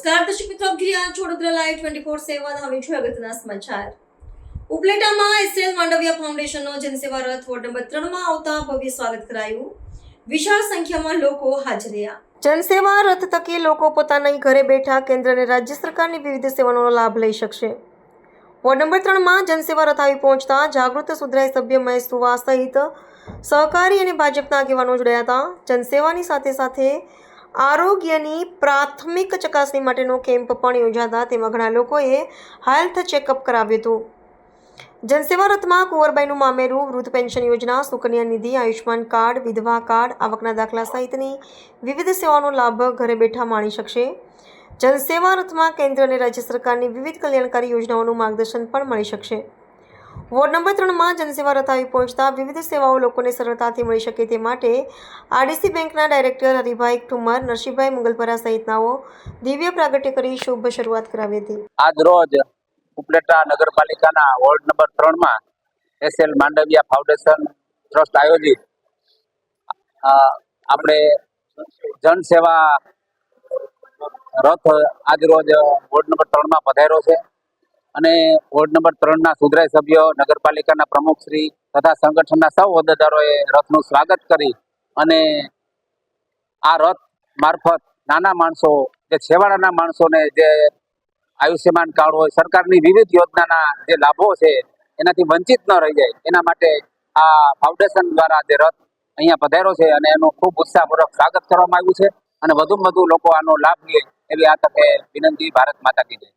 નમસ્કાર, દર્શક મિત્રો, આપ જોઈ રહ્યા છો Vadodara live twenty four seven હવે છું અગત્યના સમાચાર. ઉપલેટામાં એસએલ માંડવિયા ફાઉન્ડેશનનો જનસેવા રથ વોર્ડ નંબર ત્રણમાં આવતા ભવ્ય સ્વાગત કરાયું. વિશાળ સંખ્યામાં લોકો હાજર રહ્યા. જનસેવા રથ થકી લોકો પોતાના ઘરે બેઠા કેન્દ્ર અને રાજ્ય સરકારની વિવિધ સેવાનો લાભ લઈ શકશે. વોર્ડ નંબર ત્રણમાં જનસેવા રથ આવી પહોંચતા જાગૃત સુધરાઈ સભ્ય મહેશ સુવા સહિત સહકારી અને ભાજપના આગેવાનો જોડાયા હતા. જનસેવાની સાથે સાથે આરોગ્યની પ્રાથમિક ચકાસણી માટેનો કેમ્પ પણ યોજાતા તેમાં ઘણા લોકોએ હેલ્થ ચેકઅપ કરાવ્યું હતું. જનસેવા રથમાં કુંવરબાઈનું મામેરું વૃદ્ધ પેન્શન યોજના, સુકન્યા નિધિ આયુષ્માન કાર્ડ, વિધવા કાર્ડ, આવકના દાખલા સહિતની વિવિધ સેવાઓનો લાભ ઘરે બેઠા માણી શકશે. જનસેવા રથમાં કેન્દ્ર અને રાજ્ય સરકારની વિવિધ કલ્યાણકારી યોજનાઓનું માર્ગદર્શન પણ મળી શકશે. વોર્ડ નંબર ત્રણમાં જનસેવા રથ આવી પહોંચતા વિવિધ સેવાઓ લોકોને સરળતાથી મળી શકે તે માટે આરડીસી બેંકના ડાયરેક્ટર હરિભાઈ ઠુમર, નરસિંહભાઈ મુગલપરા સહિતનાઓ દિવ્ય પ્રાગટ્ય કરી શુભ શરૂઆત કરાવી હતી. આજ રોજ ઉપલેટા નગરપાલિકાના વોર્ડ નંબર ત્રણમાં S L Mandaviya foundation trust આયોજિત આપણે જનસેવા રથ આજ વોર્ડ નંબર ત્રણમાં પધાર્યો છે. અને વોર્ડ નંબર ત્રણના સુધરાય સભ્યો, નગરપાલિકાના પ્રમુખશ્રી તથા સંગઠનના સૌ હોદ્દેદારોએ રથનું સ્વાગત કરી અને આ રથ મારફત નાના માણસો, જે છેવાડાના માણસોને જે આયુષ્યમાન કાર્ડ હોય, સરકારની વિવિધ યોજનાના જે લાભો છે, એનાથી વંચિત ન રહી જાય. એના માટે આ ફાઉન્ડેશન દ્વારા જે રથ અહીંયા પધાર્યો છે અને એનું ખૂબ ઉત્સાહપૂર્વક સ્વાગત કરવામાં આવ્યું છે અને વધુમાં વધુ લોકો આનો લાભ લે એવી આ તકે વિનંતી ભારત માતા કી જય.